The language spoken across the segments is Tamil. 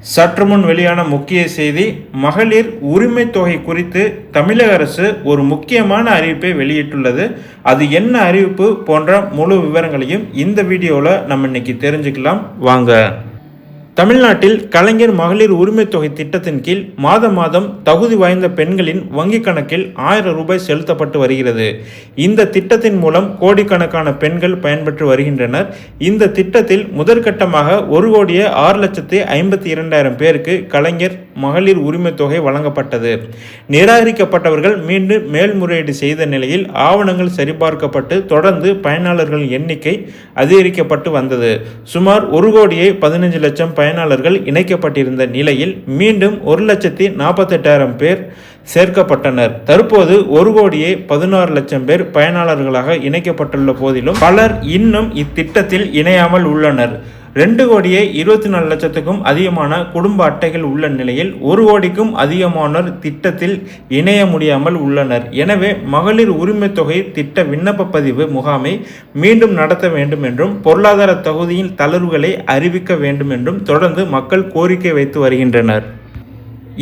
சற்று முன் வெளியான முக்கிய செய்தி மகளிர் உரிமை தொகை குறித்து தமிழக அரசு ஒரு முக்கியமான அறிவிப்பை வெளியிட்டுள்ளது. அது என்ன அறிவிப்பு போன்ற முழு விவரங்களையும் இந்த வீடியோவில் நம்ம இன்னைக்கு தெரிஞ்சுக்கலாம். வாங்க. தமிழ்நாட்டில் கலைஞர் மகளிர் உரிமை தொகை திட்டத்தின் கீழ் மாதம் மாதம் தகுதி வாய்ந்த பெண்களின் வங்கிக் கணக்கில் ஆயிரம் ரூபாய் செலுத்தப்பட்டு வருகிறது. இந்த திட்டத்தின் மூலம் கோடிக்கணக்கான பெண்கள் பயன்பெற்று வருகின்றனர். இந்த திட்டத்தில் முதற்கட்டமாக ஒரு கோடியே ஆறு லட்சத்தி ஐம்பத்தி இரண்டாயிரம் பேருக்கு கலைஞர் மகளிர் உரிமை தொகை வழங்கப்பட்டது. நிராகரிக்கப்பட்டவர்கள் மீண்டும் மேல்முறையீடு செய்த நிலையில் ஆவணங்கள் சரிபார்க்கப்பட்டு தொடர்ந்து பயனாளர்கள் எண்ணிக்கை அதிகரிக்கப்பட்டு வந்தது. சுமார் ஒரு கோடியே பதினஞ்சு லட்சம் பயனாளர்கள் இணைக்கப்பட்டிருந்த நிலையில் மீண்டும் ஒரு லட்சத்தி நாற்பத்தெட்டாயிரம் பேர் சேர்க்கப்பட்டனர். தற்போது ஒரு கோடியே பதினாறு லட்சம் பேர் பயனாளர்களாக இணைக்கப்பட்டுள்ள போதிலும் பலர் இன்னும் இத்திட்டத்தில் இணையாமல் உள்ளனர். ரெண்டு கோடியே இருபத்தி நாலு லட்சத்துக்கும் அதிகமான குடும்ப அட்டைகள் உள்ள நிலையில் ஒரு கோடிக்கும் அதிகமானோர் திட்டத்தில் இணைய முடியாமல் உள்ளனர். எனவே மகளிர் உரிமை தொகை திட்ட விண்ணப்ப பதிவு முகாமை மீண்டும் நடத்த வேண்டும் என்றும் பொருளாதார தகுதியின் தளர்வுகளை அறிவிக்க வேண்டும் என்றும் தொடர்ந்து மக்கள் கோரிக்கை வைத்து வருகின்றனர்.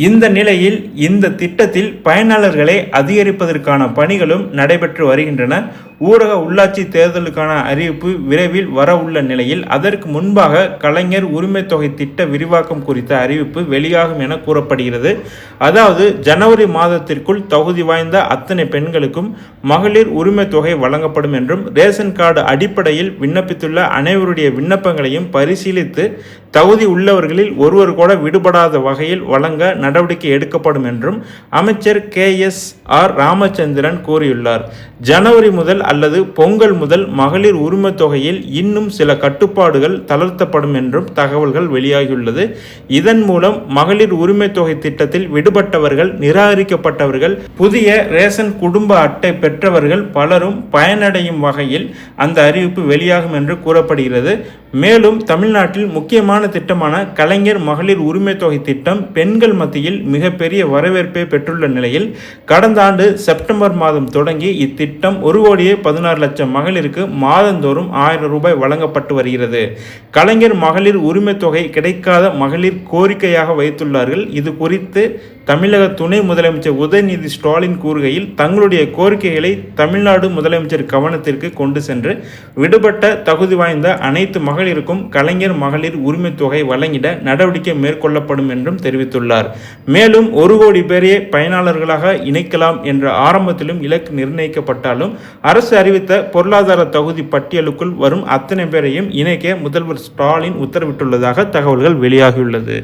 இந்த நிலையில் இந்த திட்டத்தில் பயனாளர்களை அதிகரிப்பதற்கான பணிகளும் நடைபெற்று வருகின்றன. ஊரக உள்ளாட்சி தேர்தலுக்கான அறிவிப்பு விரைவில் வர உள்ள நிலையில் அதற்கு முன்பாக கலைஞர் உரிமை தொகை திட்ட விரிவாக்கம் குறித்த அறிவிப்பு வெளியாகும் என கூறப்படுகிறது. அதாவது ஜனவரி மாதத்திற்குள் தகுதி வாய்ந்த அத்தனை பெண்களுக்கும் மகளிர் உரிமை தொகை வழங்கப்படும் என்றும் ரேஷன் கார்டு அடிப்படையில் விண்ணப்பித்துள்ள அனைவருடைய விண்ணப்பங்களையும் பரிசீலித்து தகுதி உள்ளவர்களில் ஒருவர் கூட விடுபடாத வகையில் வழங்க நடவடிக்கை எடுக்கப்படும் என்றும் அமைச்சர் கே எஸ் ஆர் ராமச்சந்திரன் கூறியுள்ளார். ஜனவரி முதல் அல்லது பொங்கல் முதல் மகளிர் உரிமை தொகையில் இன்னும் சில கட்டுப்பாடுகள் தளர்த்தப்படும் என்றும் தகவல்கள் வெளியாகியுள்ளது. இதன் மூலம் மகளிர் உரிமை தொகை திட்டத்தில் விடுபட்டவர்கள் நிராகரிக்கப்பட்டவர்கள் புதிய ரேஷன் குடும்ப அட்டை பெற்றவர்கள் பலரும் பயனடையும் வகையில் அந்த அறிவிப்பு வெளியாகும் என்று கூறப்படுகிறது. மேலும் தமிழ்நாட்டில் முக்கியமான திட்டமான கலைஞர் மகளிர் உரிமை தொகை திட்டம் பெண்கள் மத்தியில் மிகப்பெரிய வரவேற்பை பெற்றுள்ள நிலையில் கடந்த ஆண்டு செப்டம்பர் மாதம் தொடங்கி இத்திட்டம் ஒரு கோடியே பதினாறு லட்சம் மகளிருக்கு மாதந்தோறும் ஆயிரம் ரூபாய் வழங்கப்பட்டு வருகிறது. கலைஞர் மகளிர் உரிமை தொகை கிடைக்காத மகளிர் கோரிக்கையாக வைத்துள்ளார்கள். இது குறித்து தமிழக துணை முதலமைச்சர் உதயநிதி ஸ்டாலின் கூறுகையில் தங்களுடைய கோரிக்கைகளை தமிழ்நாடு முதலமைச்சர் கவனத்திற்கு கொண்டு சென்று விடுபட்ட தகுதி வாய்ந்த அனைத்து மகளிருக்கும் கலைஞர் மகளிர் உரிமை தொகை வழங்கிட நடவடிக்கை மேற்கொள்ளப்படும் என்றும் தெரிவித்துள்ளார். மேலும் ஒரு கோடி பேரையே பயனாளர்களாக இணைக்கலாம் என்ற ஆரம்பத்திலும் இலக்கு நிர்ணயிக்கப்பட்டாலும் அரசு அறிவித்த பொருளாதார தகுதி பட்டியலுக்குள் வரும் அத்தனை பேரையும் இணைக்க முதல்வர் ஸ்டாலின் உத்தரவிட்டுள்ளதாக தகவல்கள் வெளியாகியுள்ளது.